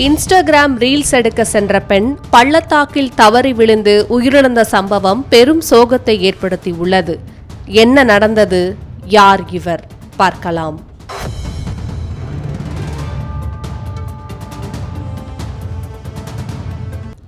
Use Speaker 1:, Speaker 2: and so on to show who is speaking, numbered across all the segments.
Speaker 1: Instagram reels எடுக்க சென்ற பெண் பள்ளத்தாக்கில் தவறி விழுந்து உயிரிழந்த சம்பவம் பெரும் சோகத்தை ஏற்படுத்தியுள்ளது. என்ன நடந்தது? யார் இவர்? பார்க்கலாம்.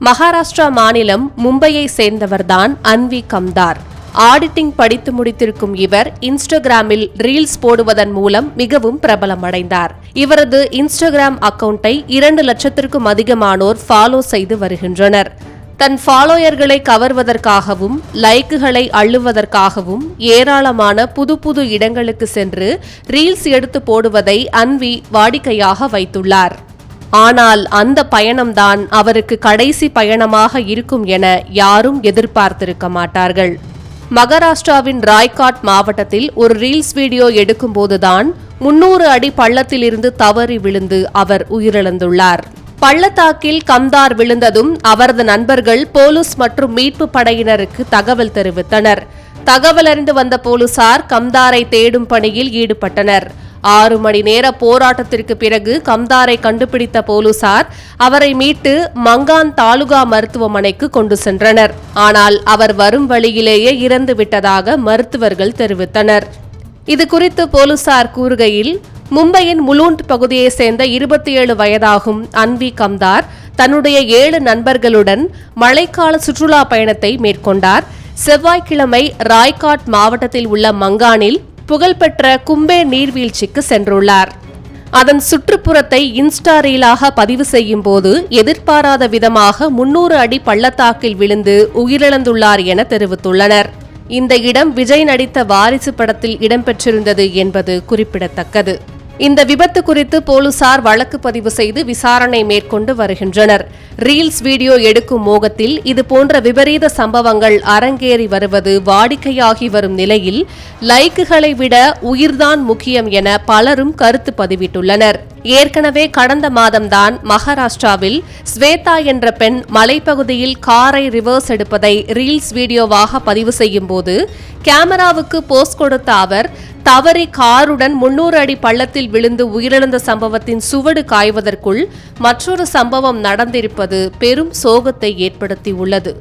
Speaker 1: மகாராஷ்டிரா மாநிலம் மும்பையை சேர்ந்தவர்தான் அன்வி கம்தார். ஆடிட்டிங் படித்து முடித்திருக்கும் இவர் இன்ஸ்டாகிராமில் ரீல்ஸ் போடுவதன் மூலம் மிகவும் பிரபலமடைந்தார். இவரது இன்ஸ்டாகிராம் அக்கவுண்டை இரண்டு லட்சத்திற்கும் அதிகமானோர் ஃபாலோ செய்து வருகின்றனர். தன் ஃபாலோயர்களை கவர்வதற்காகவும் லைக்குகளை அள்ளுவதற்காகவும் ஏராளமான புது புது இடங்களுக்கு சென்று ரீல்ஸ் எடுத்து போடுவதை அன்வி வாடிக்கையாக வைத்துள்ளார். ஆனால் அந்த பயணம்தான் அவருக்கு கடைசி பயணமாக இருக்கும் என யாரும் எதிர்பார்த்திருக்க மாட்டார்கள். மகாராஷ்டிராவின் ராய்காட் மாவட்டத்தில் ஒரு ரீல்ஸ் வீடியோ எடுக்கும்போதுதான் முன்னூறு அடி பள்ளத்திலிருந்து தவறி விழுந்து அவர் உயிரிழந்துள்ளார். பள்ளத்தாக்கில் கம்தார் விழுந்ததும் அவரது நண்பர்கள் போலீஸ் மற்றும் மீட்பு படையினருக்கு தகவல் தெரிவித்தனர். தகவல் அறிந்து வந்த போலீசார் கம்தாரை தேடும் பணியில் ஈடுபட்டனர். ஆறு மணி நேர போராட்டத்திற்கு பிறகு கம்தாரை கண்டுபிடித்த போலீசார் அவரை மீட்டு மங்கான் தாலுகா மருத்துவமனைக்கு கொண்டு சென்றனர். ஆனால் அவர் வரும் வழியிலேயே இறந்து விட்டதாக மருத்துவர்கள் தெரிவித்தனர். இது குறித்து போலீசார் கூறுகையில் மும்பையின் முலூண்ட் பகுதியைச் சேர்ந்த இருபத்தி ஏழு வயதாகும் அன்வி கம்தார் தன்னுடைய ஏழு நண்பர்களுடன் மழைக்கால சுற்றுலா பயணத்தை மேற்கொண்டார். செவ்வாய்க்கிழமை ராய்காட் மாவட்டத்தில் உள்ள மங்கானில் புகழ்பெற்ற கும்பே நீர்வீழ்ச்சிக்கு சென்றுள்ளார். அதன் சுற்றுப்புறத்தை இன்ஸ்டா ரீலாக பதிவு செய்யும் போது எதிர்பாராத விதமாக முன்னூறு அடி பள்ளத்தாக்கில் விழுந்து உயிரிழந்துள்ளார் என தெரிவித்துள்ளனர். இந்த இடம் விஜய் நடித்த வாரிசு படத்தில் இடம்பெற்றிருந்தது என்பது குறிப்பிடத்தக்கது. இந்த விபத்து குறித்து போலீசார் வழக்கு பதிவு செய்து விசாரணை மேற்கொண்டு வருகின்றனர். ரீல்ஸ் வீடியோ எடுக்கும் மோகத்தில் இது போன்ற விபரீத சம்பவங்கள் அரங்கேறி வருவது வாடிக்கையாகி வரும் நிலையில் லைக்குகளை விட உயிர்தான் முக்கியம் என பலரும் கருத்து பதிவிட்டுள்ளனர். ஏற்கனவே கடந்த மாதம்தான் மகாராஷ்டிராவில் ஸ்வேதா என்ற பெண் மலைப்பகுதியில் காரை ரிவர்ஸ் எடுப்பதை ரீல்ஸ் வீடியோவாக பதிவு செய்யும் போது கேமராவுக்கு போஸ்ட் கொடுத்த அவர் தவறி காருடன் முன்னூறு அடி பள்ளத்தில் விழுந்து உயிரிழந்த சம்பவத்தின் சுவடு காய்வதற்குள் மற்றொரு சம்பவம் நடந்திருப்பது பெரும் சோகத்தை ஏற்படுத்தியுள்ளது.